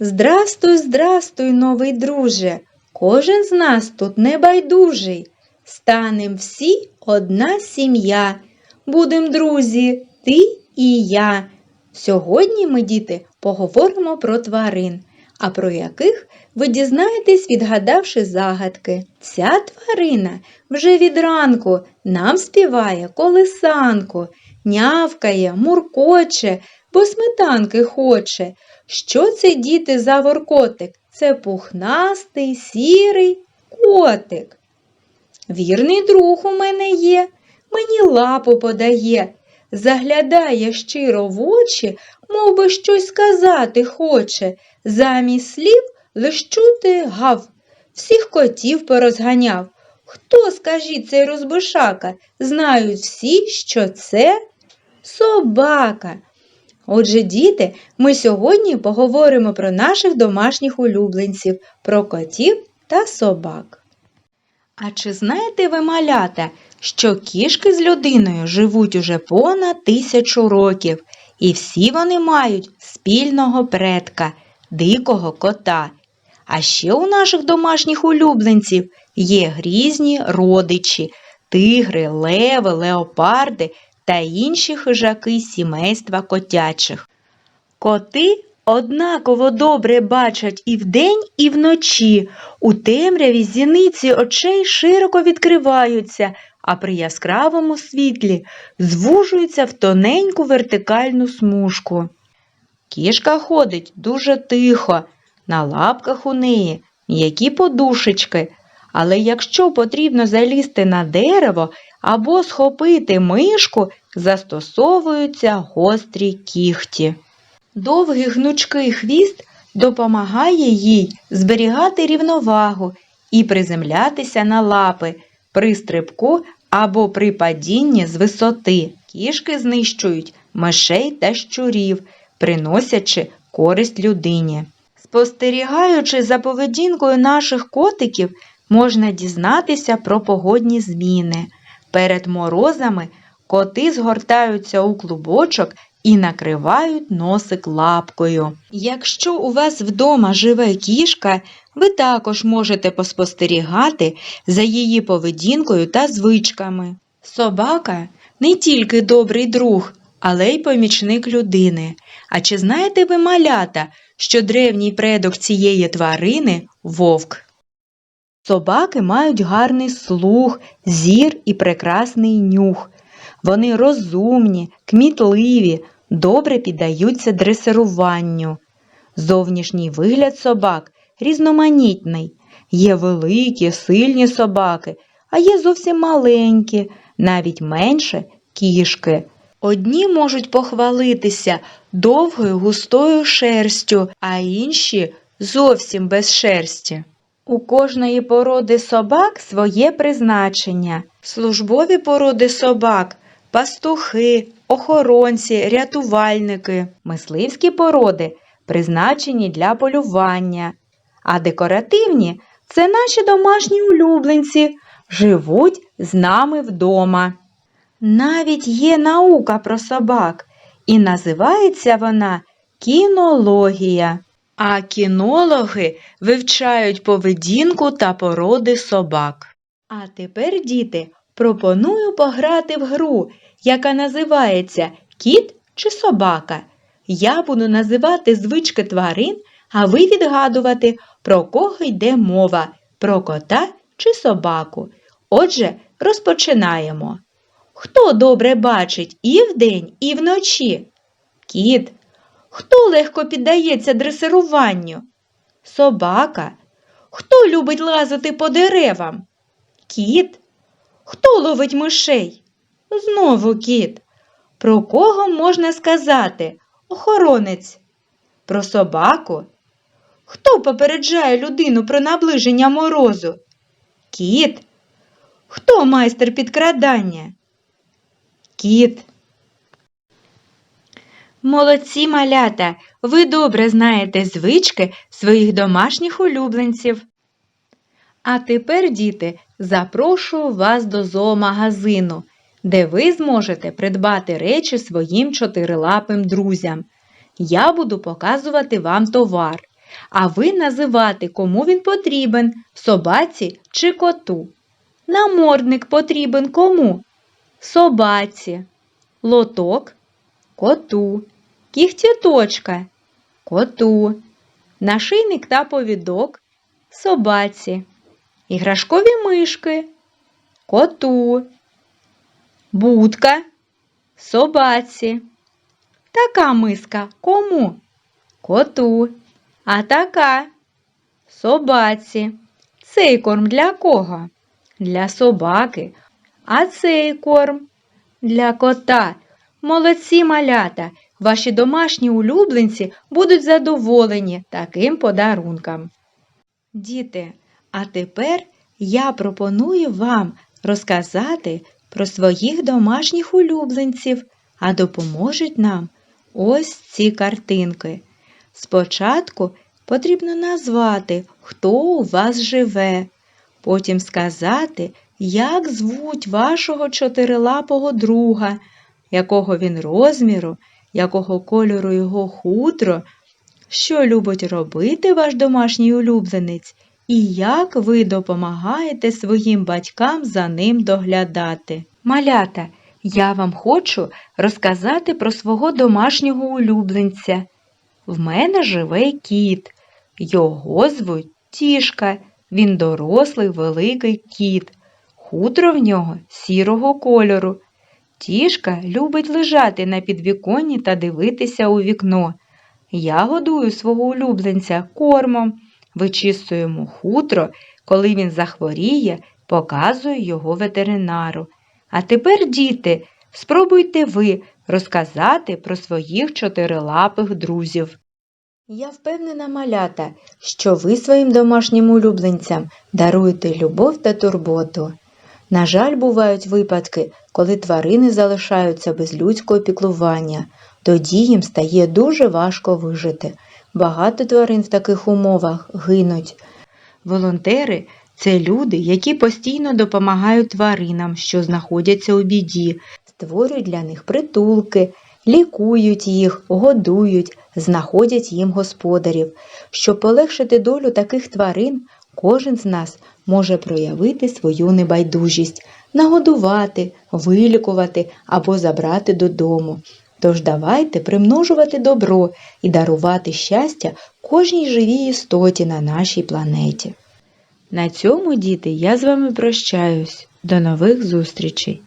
Здрастуй, здрастуй, новий друже, кожен з нас тут небайдужий. Станем всі одна сім'я, будем друзі, ти і я. Сьогодні ми, діти, поговоримо про тварин, а про яких ви дізнаєтесь, відгадавши загадки. Ця тварина вже від ранку нам співає колисанку, нявкає, муркоче, бо сметанки хоче. Що це, діти, за воркотик? Це пухнастий, сірий котик. Вірний друг у мене є, мені лапу подає, заглядає щиро в очі, мов би щось сказати хоче. Замість слів лиш чути гав, всіх котів порозганяв. Хто, скажіть, цей розбишака? Знають всі, що це собака. Отже, діти, ми сьогодні поговоримо про наших домашніх улюбленців, про котів та собак. А чи знаєте ви, малята, що кішки з людиною живуть уже понад тисячу років, і всі вони мають спільного предка, дикого кота. А ще у наших домашніх улюбленців є грізні родичі, тигри, леви, леопарди та інші хижаки сімейства котячих. Коти однаково добре бачать і вдень, і вночі. У темряві зіниці очей широко відкриваються, а при яскравому світлі звужуються в тоненьку вертикальну смужку. Кішка ходить дуже тихо, на лапках у неї м'які подушечки, але якщо потрібно залізти на дерево або схопити мишку, застосовуються гострі кіхті. Довгий гнучкий хвіст допомагає їй зберігати рівновагу і приземлятися на лапи при стрибку або при падінні з висоти. Кішки знищують мишей та щурів, приносячи користь людині. Спостерігаючи за поведінкою наших котиків, можна дізнатися про погодні зміни. Перед морозами коти згортаються у клубочок і накривають носик лапкою. Якщо у вас вдома живе кішка, ви також можете поспостерігати за її поведінкою та звичками. Собака не тільки добрий друг, але й помічник людини. А чи знаєте ви малята, що древній предок цієї тварини вовк? Собаки мають гарний слух, зір і прекрасний нюх. Вони розумні, кмітливі, добре піддаються дресируванню. Зовнішній вигляд собак різноманітний. Є великі, сильні собаки, а є зовсім маленькі, навіть менше кішки. Одні можуть похвалитися довгою густою шерстю, а інші зовсім без шерсті. У кожної породи собак своє призначення. Службові породи собак пастухи, охоронці, рятувальники, мисливські породи призначені для полювання, а декоративні це наші домашні улюбленці, живуть з нами вдома. Навіть є наука про собак, і називається вона кінологія. А кінологи вивчають поведінку та породи собак. А тепер, діти, пропоную пограти в гру, яка називається Кіт чи собака. Я буду називати звички тварин, а ви відгадувати, про кого йде мова, про кота чи собаку. Отже, розпочинаємо. Хто добре бачить і вдень, і вночі? Кіт. Хто легко піддається дресируванню? Собака. Хто любить лазити по деревам? Кіт. Хто ловить мишей? Знову кіт. Про кого можна сказати? Охоронець. Про собаку. Хто попереджає людину про наближення морозу? Кіт. Хто майстер підкрадання? Кіт. Молодці малята, ви добре знаєте звички своїх домашніх улюбленців. А тепер, діти, запрошую вас до зоомагазину, де ви зможете придбати речі своїм чотирилапим друзям. Я буду показувати вам товар. а ви називати, кому він потрібен собаці чи коту. Намордник потрібен кому? Собаці, лоток коту, кігтяточка коту, нашийник та повідок собаці, іграшкові мишки коту, будка собаці. Така миска кому? Коту. А така собаці. Цей корм для кого? Для собаки. А цей корм для кота. Молодці малята. Ваші домашні улюбленці будуть задоволені таким подарунком. Діти, а тепер я пропоную вам розказати про своїх домашніх улюбленців, а допоможуть нам ось ці картинки. Спочатку потрібно назвати, хто у вас живе, потім сказати, як звуть вашого чотирилапого друга, якого він розміру, якого кольору його хутро, що любить робити ваш домашній улюбленець, і як ви допомагаєте своїм батькам за ним доглядати. Малята, я вам хочу розказати про свого домашнього улюбленця. В мене живе кіт. Його звуть Тішка. Він дорослий великий кіт. Хутро в нього сірого кольору. Тішка любить лежати на підвіконні та дивитися у вікно. Я годую свого улюбленця кормом, вичісую йому хутро, коли він захворіє, показую його ветеринару. А тепер, діти, спробуйте ви розказати про своїх чотирилапих друзів. Я впевнена, малята, що ви своїм домашнім улюбленцям даруєте любов та турботу. На жаль, бувають випадки, коли тварини залишаються без людського піклування. Тоді їм стає дуже важко вижити. Багато тварин в таких умовах гинуть. Волонтери це люди, які постійно допомагають тваринам, що знаходяться у біді, створюють для них притулки, лікують їх, годують, знаходять їм господарів. Щоб полегшити долю таких тварин, кожен з нас може проявити свою небайдужість, нагодувати, вилікувати або забрати додому. Тож давайте примножувати добро і дарувати щастя кожній живій істоті на нашій планеті. На цьому, діти, я з вами прощаюсь. До нових зустрічей!